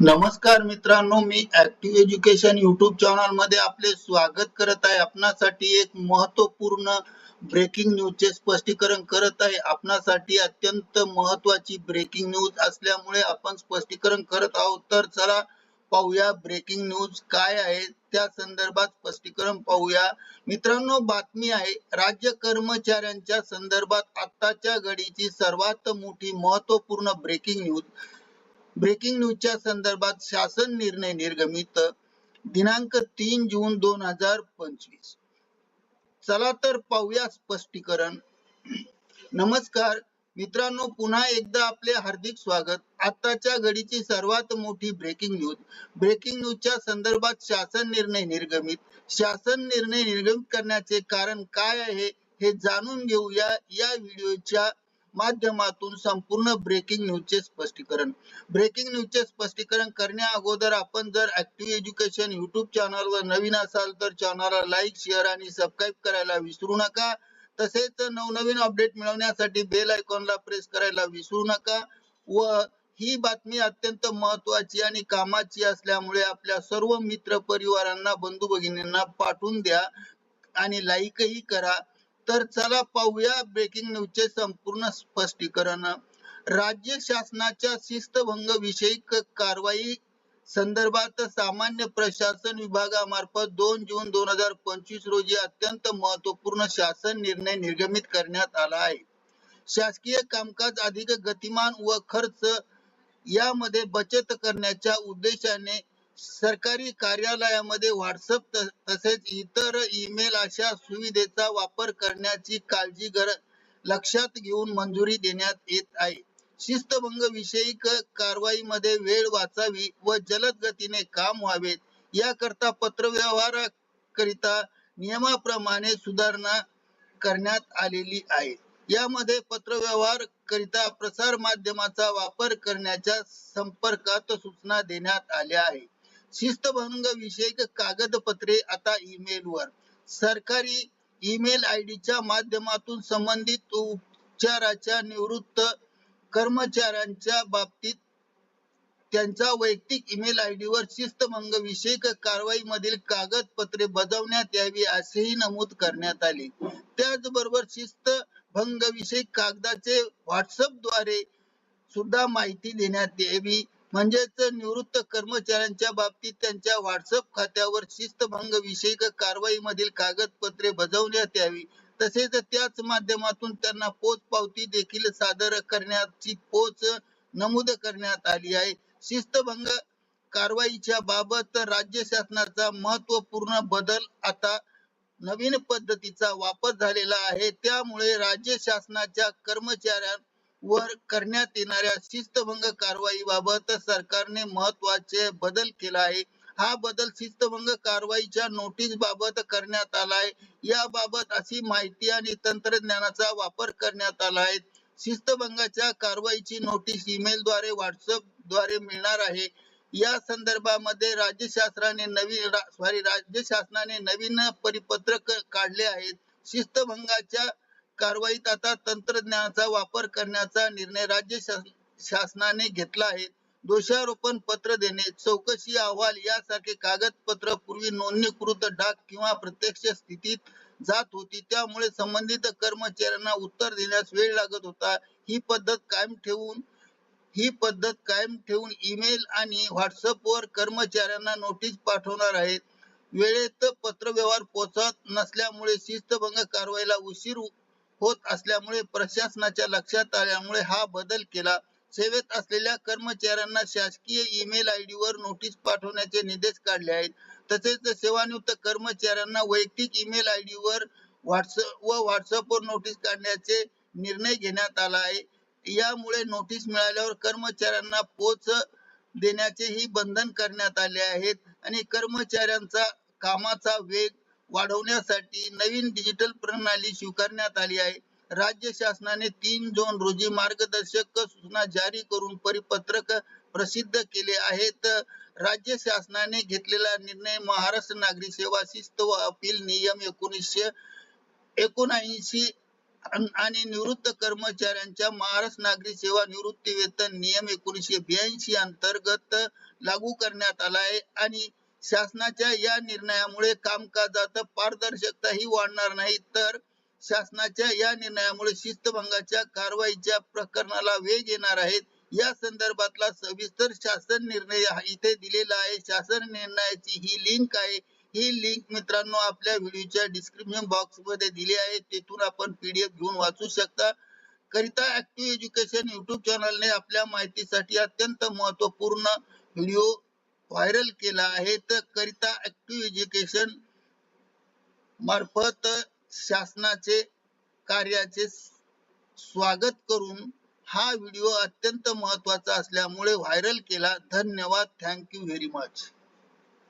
नमस्कार मित्रांनो मी ऍक्टिव्ह एज्युकेशन युट्यूब चॅनलमध्ये आपले स्वागत करत आहे. आपणासाठी एक महत्त्वपूर्ण ब्रेकिंग न्यूजचे स्पष्टीकरण करत आहे. आपणासाठी अत्यंत महत्वाची ब्रेकिंग न्यूज असल्यामुळे आपण स्पष्टीकरण करत आहोत. तर चला पाहूया ब्रेकिंग न्यूज काय आहे. त्या संदर्भात स्पष्टीकरण पाहूया. मित्रांनो बातमी आहे. राज्य कर्मचाऱ्यांच्या संदर्भात आत्ताच्या घडीची सर्वात मोठी महत्त्वपूर्ण ब्रेकिंग न्यूज ब्रेकिंग न्यूजच्या संदर्भात शासन निर्णय निर्गमित दिनांक तीन जून दोन हजार पंचवीस. चला तर पाहूया स्पष्टीकरण. नमस्कार मित्रांनो पुन्हा एकदा आपले हार्दिक स्वागत. आताच्या घडीची सर्वात मोठी ब्रेकिंग न्यूज ब्रेकिंग न्यूजच्या संदर्भात शासन निर्णय निर्गमित. शासन निर्णय निर्गमित करण्याचे कारण काय आहे हे जाणून घेऊया या व्हिडिओच्या माध्यमातून संपूर्ण ब्रेकिंग न्यूजचे स्पष्टीकरण. ब्रेकिंग न्यूजचे स्पष्टीकरण करण्या अगोदर आपण जर ऍक्टिव्ह एज्युकेशन युट्यूब चॅनलवर नवीन असाल तर चॅनलला लाईक शेअर आणि सबस्क्राईब करायला विसरू नका. तसेच नवनवीन अपडेट मिळवण्यासाठी बेल आयकॉनला प्रेस करायला विसरू नका व ही बातमी अत्यंत महत्वाची आणि कामाची असल्यामुळे आपल्या सर्व मित्र परिवारांना बंधू भगिनींना पाठवून द्या आणि लाईकही करा. तर चला पाहूया ब्रेकिंग न्यूजचे संपूर्ण स्पष्टीकरण. राज्य शासनाच्या शिस्तभंग विषयक कारवाई संदर्भात सामान्य प्रशासन विभागामार्फत दोन जून दोन हजार पंचवीस रोजी अत्यंत महत्त्वपूर्ण शासन निर्णय निर्गमित करण्यात आला आहे. शासकीय कामकाज अधिक गतिमान व खर्च यामध्ये बचत करण्याच्या उद्देशाने सरकारी कार्यालयामध्ये व्हॉट्सअप तसेच इतर ईमेल अशा सुविधेचा वापर करण्याची काळजी गर लक्षात घेऊन मंजुरी देण्यात येत आहे. शिस्तभंग विषयक कारवाईमध्ये वेळ वाचावी व जलद गतीने काम व्हावेत याकरता पत्रव्यवहाराकरिता नियमाप्रमाणे सुधारणा करण्यात आलेली आहे. यामध्ये पत्रव्यवहार करिता प्रसार माध्यमाचा वापर करण्याच्या संपर्कात सूचना देण्यात आल्या आहे शिस्तभंग विषयक कागदपत्रे आता ईमेल वर सरकारी ईमेल आयडीच्या च्या माध्यमातून संबंधित उपचाराच्या निवृत्त कर्मचाऱ्यांच्या बाबतीत त्यांच्या वैयक्तिक ईमेल आयडी वर शिस्तभंग विषयक कारवाई मधील कागदपत्रे बजावण्यात यावी असेही नमूद करण्यात आले. त्याचबरोबर शिस्त भंग विषयक कागदाचे व्हॉट्सअपद्वारे सुद्धा माहिती देण्यात यावी. म्हणजेच निवृत्त कर्मचाऱ्यांच्या बाबतीत त्यांच्या व्हॉट्सअप खात्यावर शिस्तभंग विषयक कारवाई मधील कागदपत्रे बजावण्यात यावी. तसेच त्याच माध्यमातून त्यांना पोच पावती देखील सादर करण्याची पोच नमूद करण्यात आली आहे. शिस्तभंग कारवाईच्या बाबत राज्य शासनाचा महत्त्वपूर्ण बदल आता नवीन पद्धतीचा वापर झालेला आहे. त्यामुळे राज्य शासनाच्या कर्मचाऱ्या वर करण्यात येणाऱ्या शिस्तभंग कारवाई बाबत सरकारने महत्त्वाचे बदल केला आहे. हा बदल शिस्तभंग कारवाईच्या नोटीस बाबत करण्यात आला आहे. याबाबत अशी माहिती आणि तंत्रज्ञानाचा वापर करण्यात आला आहे. शिस्तभंगाच्या कारवाईची नोटीस ईमेल द्वारे व्हॉट्सअपद्वारे मिळणार आहे. या संदर्भामध्ये राज्य शासनाने नवीन सॉरी राज्य शासनाने नवीन परिपत्रक काढले आहेत. शिस्तभंगाच्या कारवाईत आता तंत्रज्ञानाचा वापर करण्याचा निर्णय राज्य शासनाने घेतला आहे. दोषारोपण पत्र देणे चौकशी अहवाल यासारखे कागदपत्र पूर्वी नोंदणीकृत डाक किंवा प्रत्यक्ष स्थितीत जात होती त्यामुळे संबंधित कर्मचाऱ्यांना उत्तर देण्यास वेळ लागत होता. ही पद्धत कायम ठेवून ही पद्धत कायम ठेवून ईमेल आणि व्हॉट्सअपवर कर्मचाऱ्यांना नोटीस पाठवणार आहेत. वेळेत पत्रव्यवहार पोहोचत नसल्यामुळे शिस्तभंग कारवाईला उशीर होत असल्यामुळे प्रशासनाच्या लक्षात आल्यामुळे हा बदल केला. सेवेत असलेल्या कर्मचाऱ्यांना शासकीय ईमेल आय डी वर नोटीस पाठवण्याचे निर्देश काढले आहेत. तसेच सेवानिवृत्त कर्मचाऱ्यांना वैयक्तिक ईमेल आय डी वर व्हॉट्सअप व व्हॉट्सअपवर नोटीस काढण्याचे निर्णय घेण्यात आला आहे. यामुळे नोटीस मिळाल्यावर कर्मचाऱ्यांना पोच देण्याचे ही बंधन करण्यात आले आहेत आणि कर्मचाऱ्यांचा कामाचा वेग वाढवण्यासाठी नवीन डिजिटल प्रणाली स्वीकारण्यात आली आहे. राज्य शासनाने तीन जून रोजी मार्गदर्शक सूचना जारी करून परिपत्रक प्रसिद्ध केले आहेत. राज्य शासनाने घेतलेला निर्णय महाराष्ट्र नागरी सेवा शिस्त व अपील नियम एकोणीसशे एकोणऐंशी आणि निवृत्त कर्मचाऱ्यांच्या महाराष्ट्र नागरी सेवा निवृत्ती वेतन नियम एकोणीसशे ब्याऐंशी अंतर्गत लागू करण्यात आला आहे. आणि शासनाच्या या निर्णयामुळे कामकाजात पारदर्शकता ही वाढणार नाही. तर शासनाच्या या निर्णयामुळे शिस्तभंगाच्या कारवाईच्या प्रकरणाला वेग येणार आहे. या संदर्भातला सविस्तर शासन निर्णय इथे दिलेला आहे. शासन निर्णयाची ही लिंक आहे. ही लिंक मित्रांनो आपल्या व्हिडिओच्या डिस्क्रिप्शन बॉक्समध्ये दिली आहे. तिथून आपण पीडीएफ घेऊन वाचू शकता. करिता ऍक्टिव्ह एज्युकेशन युट्यूब चॅनलने आपल्या माहितीसाठी अत्यंत महत्त्वपूर्ण व्हिडिओ व्हायरल केला आहे तर करिता ऍक्टिव्ह एज्युकेशन मार्फत शासनाचे कार्याचे स्वागत करून हा व्हिडिओ अत्यंत महत्त्वाचा असल्यामुळे व्हायरल केला. धन्यवाद. Thank you very much